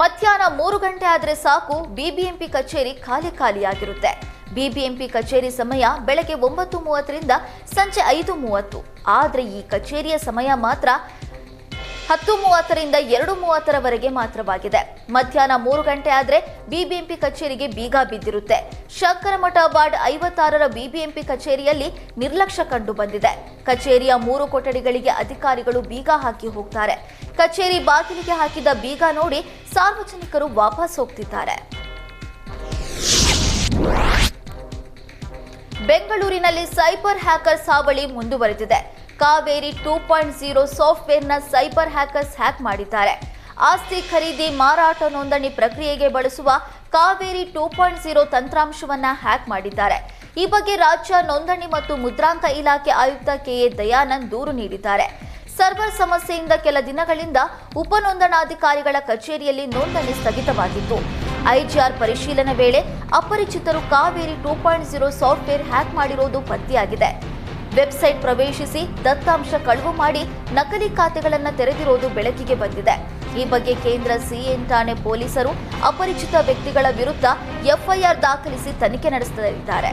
ಮಧ್ಯಾಹ್ನ ಮೂರು ಗಂಟೆ ಆದರೆ ಸಾಕು, ಬಿಬಿಎಂಪಿ ಕಚೇರಿ ಖಾಲಿ ಖಾಲಿಯಾಗಿರುತ್ತೆ. ಬಿಬಿಎಂಪಿ ಕಚೇರಿ ಸಮಯ ಬೆಳಗ್ಗೆ ಒಂಬತ್ತು ಮೂವತ್ತರಿಂದ ಸಂಜೆ ಐದು ಮೂವತ್ತು. ಆದರೆ ಈ ಕಚೇರಿಯ ಸಮಯ ಮಾತ್ರ ಹತ್ತು ಮೂವತ್ತರಿಂದ ಎರಡು ಮೂವತ್ತರವರೆಗೆ ಮಾತ್ರವಾಗಿದೆ. ಮಧ್ಯಾಹ್ನ ಮೂರು ಗಂಟೆ ಆದರೆ ಬಿಬಿಎಂಪಿ ಕಚೇರಿಗೆ ಬೀಗ ಬಿದ್ದಿರುತ್ತೆ. ಶಂಕರಮಠ ವಾರ್ಡ್ ಐವತ್ತಾರರ ಬಿಬಿಎಂಪಿ ಕಚೇರಿಯಲ್ಲಿ ನಿರ್ಲಕ್ಷ್ಯ ಕಂಡು ಬಂದಿದೆ. ಕಚೇರಿಯ ಮೂರು ಕೊಠಡಿಗಳಿಗೆ ಅಧಿಕಾರಿಗಳು ಬೀಗ ಹಾಕಿ ಹೋಗ್ತಾರೆ. ಕಚೇರಿ ಬಾಗಿಲಿಗೆ ಹಾಕಿದ ಬೀಗ ನೋಡಿ ಸಾರ್ವಜನಿಕರು ವಾಪಸ್ ಹೋಗ್ತಿದ್ದಾರೆ. ಬೆಂಗಳೂರಿನಲ್ಲಿ ಸೈಬರ್ ಹ್ಯಾಕರ್ಸ್ ಹಾವಳಿ ಮುಂದುವರೆದಿದೆ. ಕಾವೇರಿ ಟೂ ಪಾಯಿಂಟ್ ಜೀರೋ ಸಾಫ್ಟ್ವೇರ್ನ ಸೈಬರ್ ಹ್ಯಾಕರ್ಸ್ ಹ್ಯಾಕ್ ಮಾಡಿದ್ದಾರೆ. ಆಸ್ತಿ ಖರೀದಿ ಮಾರಾಟ ನೋಂದಣಿ ಪ್ರಕ್ರಿಯೆಗೆ ಬಳಸುವ ಕಾವೇರಿ ಟೂ ಪಾಯಿಂಟ್ ಜೀರೋ ತಂತ್ರಾಂಶವನ್ನು ಹ್ಯಾಕ್ ಮಾಡಿದ್ದಾರೆ. ಈ ಬಗ್ಗೆ ರಾಜ್ಯ ನೋಂದಣಿ ಮತ್ತು ಮುದ್ರಾಂಕ ಇಲಾಖೆ ಆಯುಕ್ತ ಕೆಎ ದಯಾನಂದ್ ದೂರು ನೀಡಿದ್ದಾರೆ. ಸರ್ವರ್ ಸಮಸ್ಯೆಯಿಂದ ಕೆಲ ದಿನಗಳಿಂದ ಉಪನೋಂದಣಾಧಿಕಾರಿಗಳ ಕಚೇರಿಯಲ್ಲಿ ನೋಂದಣಿ ಸ್ಥಗಿತವಾಗಿತ್ತು. ಐಜಿಆರ್ ಪರಿಶೀಲನೆ ವೇಳೆ ಅಪರಿಚಿತರು Kaveri two point zero software hack ಮಾಡಿರುವುದು ಪತ್ತೆಯಾಗಿದೆ. ವೆಬ್ಸೈಟ್ ಪ್ರವೇಶಿಸಿ ದತ್ತಾಂಶ ಕಳುವು ಮಾಡಿ ನಕಲಿ ಖಾತೆಗಳನ್ನು ತೆರೆದಿರುವುದು ಬೆಳಕಿಗೆ ಬಂದಿದೆ. ಈ ಬಗ್ಗೆ ಕೇಂದ್ರ ಸಿಎನ್ ಠಾಣೆ ಪೊಲೀಸರು ಅಪರಿಚಿತ ವ್ಯಕ್ತಿಗಳ ವಿರುದ್ಧ ಎಫ್ಐಆರ್ ದಾಖಲಿಸಿ ತನಿಖೆ ನಡೆಸಲಿದ್ದಾರೆ